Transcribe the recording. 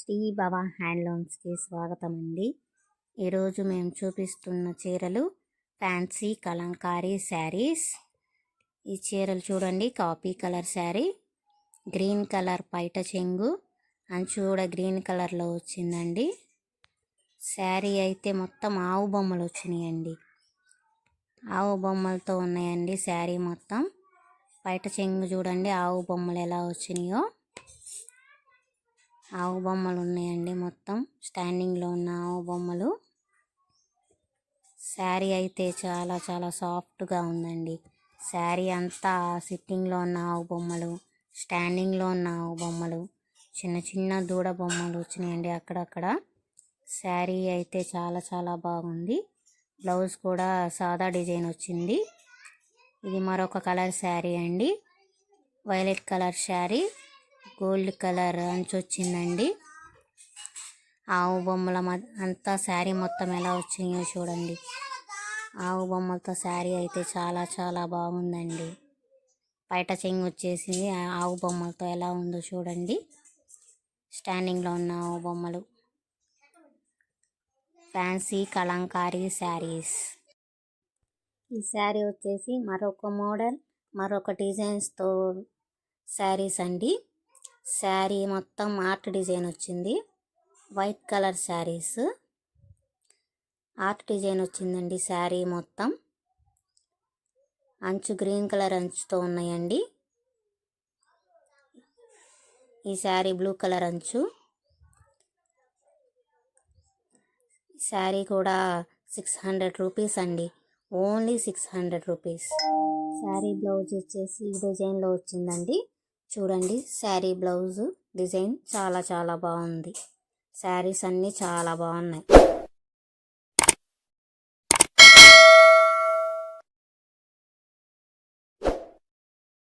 శ్రీ భవ హ్యాండ్లూమ్స్కి స్వాగతం అండి ఈరోజు మేము చూపిస్తున్న చీరలు ఫ్యాన్సీ కలంకారీ శారీస్. ఈ చీరలు చూడండి coffee colour sari green colour పైట చెంగు అంచు కూడా గ్రీన్ కలర్లో వచ్చిందండి. శారీ అయితే మొత్తం ఆవు బొమ్మలు వచ్చినాయండి. ఆవు బొమ్మలతో ఉన్నాయండి శారీ మొత్తం. బయట చెంగు చూడండి ఆవు బొమ్మలు ఎలా వచ్చినాయో. ఆవు బొమ్మలు ఉన్నాయండి మొత్తం. స్టాండింగ్లో ఉన్న ఆవు బొమ్మలు. శారీ అయితే చాలా చాలా సాఫ్ట్గా ఉందండి. శారీ అంతా సిట్టింగ్లో ఉన్న ఆవు బొమ్మలు స్టాండింగ్లో ఉన్న ఆవు బొమ్మలు చిన్న చిన్న దూడ బొమ్మలు వచ్చినాయండి అక్కడక్కడ. శారీ అయితే చాలా చాలా బాగుంది. బ్లౌజ్ కూడా సాదా డిజైన్ వచ్చింది. ఇది మరొక కలర్ శారీ అండి. Violet colour sari. Gold colour అంచు వచ్చిందండి. ఆవు బొమ్మల అంతా శారీ మొత్తం ఎలా వచ్చిందో చూడండి. ఆవు బొమ్మలతో శారీ అయితే చాలా చాలా బాగుందండి. బయట చెంగు వచ్చేసింది ఆవు బొమ్మలతో ఎలా ఉందో చూడండి. స్టాండింగ్లో ఉన్న ఆవు బొమ్మలు. ఫ్యాన్సీ కలంకారీ శారీస్. ఈ శారీ వచ్చేసి మరొక మోడల్ మరొక డిజైన్స్తో శారీస్ అండి. శారీ మొత్తం ఆర్ట్ డిజైన్ వచ్చింది. White colour saris. Art design వచ్చిందండి శారీ మొత్తం. అంచు గ్రీన్ కలర్ అంచుతో ఉన్నాయండి. ఈ శారీ బ్లూ కలర్ అంచు. శారీ కూడా సిక్స్ హండ్రెడ్ రూపీస్ అండి. Only six hundred rupees. Sari blouse వచ్చేసి ఈ డిజైన్లో వచ్చిందండి. చూడండి శారీ బ్లౌజ్ డిజైన్ చాలా చాలా బాగుంది. శారీస్ అన్నీ చాలా బాగున్నాయి.